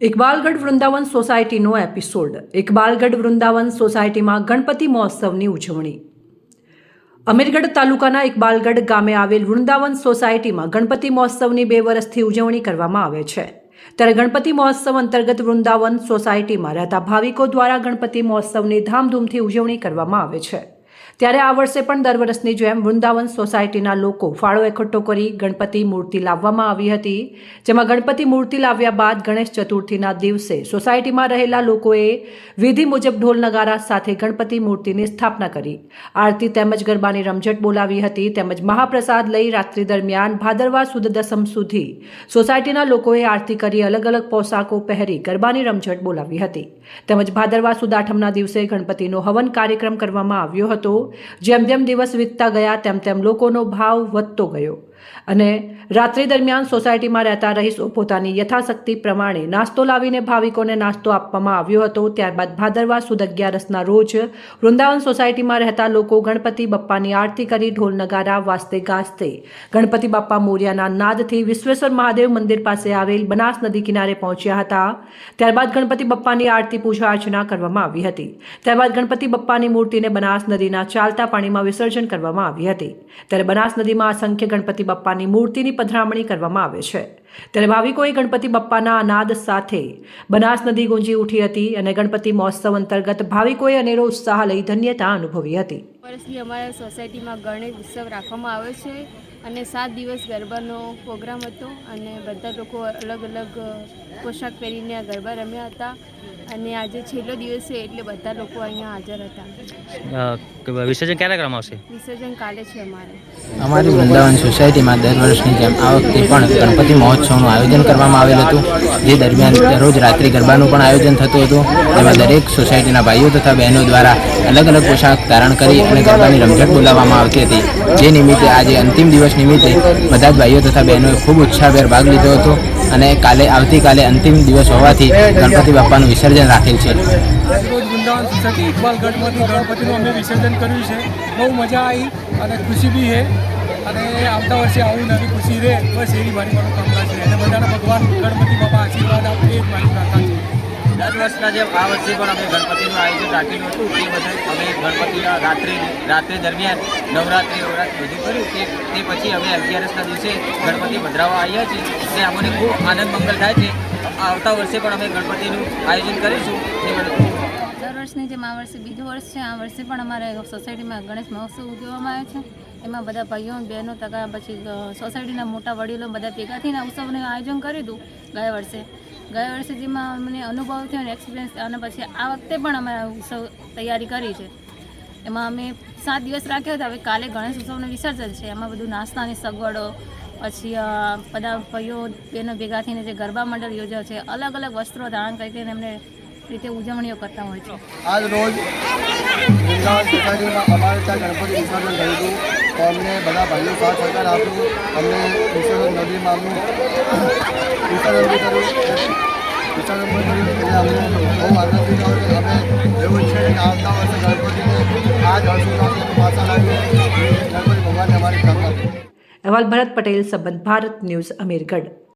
ઇકબાલગઢ વૃંદાવન સોસાયટીનો એપિસોડ. ઇકબાલગઢ વૃંદાવન સોસાયટીમાં ગણપતિ મહોત્સવની ઉજવણી. અમીરગઢ તાલુકાના ઇકબાલગઢ ગામે આવેલ વૃંદાવન સોસાયટીમાં ગણપતિ મહોત્સવની બે વર્ષથી ઉજવણી કરવામાં આવે છે. ત્યારે ગણપતિ મહોત્સવ અંતર્ગત વૃંદાવન સોસાયટીમાં રહેતા ભાવિકો દ્વારા ગણપતિ મહોત્સવની ધામધૂમથી ઉજવણી કરવામાં આવે છે. ત્યારે આ વર્ષે પણ દર વર્ષની જેમ વૃંદાવન સોસાયટીના લોકો ફાળો એકઠો કરી ગણપતિ મૂર્તિ લાવવામાં આવી હતી, જેમાં ગણપતિ મૂર્તિ લાવ્યા બાદ ગણેશ ચતુર્થીના દિવસે સોસાયટીમાં રહેલા લોકોએ વિધિ મુજબ ઢોલ નગારા સાથે ગણપતિ મૂર્તિની સ્થાપના કરી. આરતી તેમજ ગરબાની રમઝટ બોલાવી હતી, તેમજ મહાપ્રસાદ લઈ રાત્રિ દરમિયાન ભાદરવા સુદ દસમ સુધી સોસાયટીના લોકોએ આરતી કરી અલગ અલગ પોશાકો પહેરી ગરબાની રમઝટ બોલાવી હતી. તેમજ ભાદરવા સુદ આઠમના દિવસે ગણપતિનો હવન કાર્યક્રમ કરવામાં આવ્યો હતો જેમ જેમ દિવસ વીતતા ગયા તેમ તેમ લોકોનો ભાવ વધતો ગયો. અને રાત્રિ દરમિયાન સોસાયટીમાં રહેતા રહીશો પોતાની યથાશક્તિ પ્રમાણે નાસ્તો લાવીને ભાવિકોને નાસ્તો આપવામાં આવ્યો હતો. ત્યારબાદ ભાદરવા સુદ અગિયારસના રોજ વૃંદાવન સોસાયટીમાં રહેતા લોકો ગણપતિ બાપ્પાની આરતી કરી ઢોલ નગારા વાસ્તે ગાજતે. ગણપતિ બાપ્પા મોર્યાના નાદથી વિશ્વેશ્વર મહાદેવ મંદિર પાસે આવેલ બનાસ નદી કિનારે પહોંચ્યા હતા. ત્યારબાદ ગણપતિ બાપ્પાની આરતી પૂજા અર્ચના કરવામાં આવી હતી. ત્યારબાદ ગણપતિ બાપ્પાની મૂર્તિને બનાસ નદીના ચાલતા પાણીમાં વિસર્જન કરવામાં આવી હતી. ત્યારે બનાસ નદીમાં અસંખ્ય ગણપતિ બપ્પાની મૂર્તિની પધરામણી કરવામાં આવે છે. ત્યારે ભાવિકોએ ગણપતિ બપ્પાના અનાદ સાથે બનાસ નદી ગુંજી ઉઠી હતી અને ગણપતિ મહોત્સવ અંતર્ગત ભાવિકોએ અનેરો ઉત્સાહ લઈ ધન્યતા અનુભવી હતી. વર્ષની અમારા સોસાયટીમાં ગણેશ ઉત્સવ રાખવામાં આવે છે. અને સાત દિવસ ગરબાનો પ્રોગ્રામ હતો અને બધા લોકો અલગ અલગ પોશાક પહેરીને આ ગરબા રમ્યા હતા. અને આજે છેલ્લો દિવસ છે એટલે બધા લોકો અહીંયા હાજર હતા. વિસર્જન ક્યારે કરવામાં આવશે? વિસર્જન કાલે છે અમારે. અમારી વૃંદાવન સોસાયટીમાં દર વર્ષની જેમ આ વખતે પણ ગણપતિ મહોત્સવનું આયોજન કરવામાં આવેલ હતું. જે દરમિયાન દરરોજ રાત્રિ ગરબાનું પણ આયોજન થતું હતું. તેમાં દરેક સોસાયટીના ભાઈઓ તથા બહેનો દ્વારા અલગ અલગ પોશાક ધારણ કરી અને ગરબાની રમઝટ બોલાવવામાં આવતી હતી. જે નિમિત્તે આજે અંતિમ દિવસ નિમિત્તે બધા જ ભાઈઓ તથા બહેનોએ ખૂબ ઉત્સાહભેર ભાગ લીધો હતો અને કાલે આવતીકાલે અંતિમ દિવસ હોવાથી ગણપતિ બાપાનું વિસર્જન રાખેલ છે. અને આવતા વર્ષે આવું નવી ખુશી રહે, બસ એવી મારી મનોકામના છે. અને બધાને ભગવાન ગણપતિ બાપા આશીર્વાદ આપે એ મારી પ્રાર્થના છે. દર વર્ષના જે આ વર્ષે પણ અમે ગણપતિનું આયોજન રાખેલું હતું, તે બધા અમે ગણપતિના રાત્રે રાત્રે દરમિયાન નવરાત્રિ નવરાત્રિ બધું કર્યું. તે તે પછી અમે અગિયારસના દિવસે ગણપતિ પધરાવા આવ્યા છીએ. તે અમને ખૂબ આનંદ, મંગલ થાય છે. આવતા વર્ષે પણ અમે ગણપતિનું આયોજન કરીશું. તે દર વર્ષની જેમ આ વર્ષે બીજું વર્ષ છે. આ વર્ષે પણ અમારે સોસાયટીમાં ગણેશ મહોત્સવ ઉજવવામાં આવે છે. એમાં બધા ભાઈઓ બહેનો તથા પછી સોસાયટીના મોટા વડીલો બધા ભેગા ઉત્સવનું આયોજન કર્યું હતું ગયા વર્ષે ગયા વર્ષે જેમાં મને અનુભવ થયો અને એક્સપિરિયન્સ અને પછી આ વખતે પણ અમે ઉત્સવ તૈયારી કરી છે. એમાં અમે સાત દિવસ રાખ્યો હતો. હવે કાલે ગણેશ ઉત્સવનું વિસર્જન છે. એમાં બધું નાસ્તાની સગવડો, પછી બધા ભાઈઓ બહેનો ભેગા થઈને જે ગરબા મંડળ યોજ્યો છે અલગ અલગ વસ્ત્રો ધારણ કરીને એમને રીતે ઉજવણીઓ કરતા હોય છે. આજ રોજ ગણપતિ વિસર્જન થયું હતું. અમને બધા ભાઈઓ સાથ સહકાર આપ્યું અમને વિસર્જન નદી અમનું વિસર્જન બી કર્યું વિસર્જન પણ કર્યું એટલે અમને બહુ આનંદ થયો કે અમે એવું છે કે આવતા વર્ષે ગણપતિને આ જ પાછા લાવીએ ગણપતિ ભગવાનને અમારી કામ અહેવાલ ભરત પટેલ, સંબંધ ભારત ન્યૂઝ, અમીરગઢ.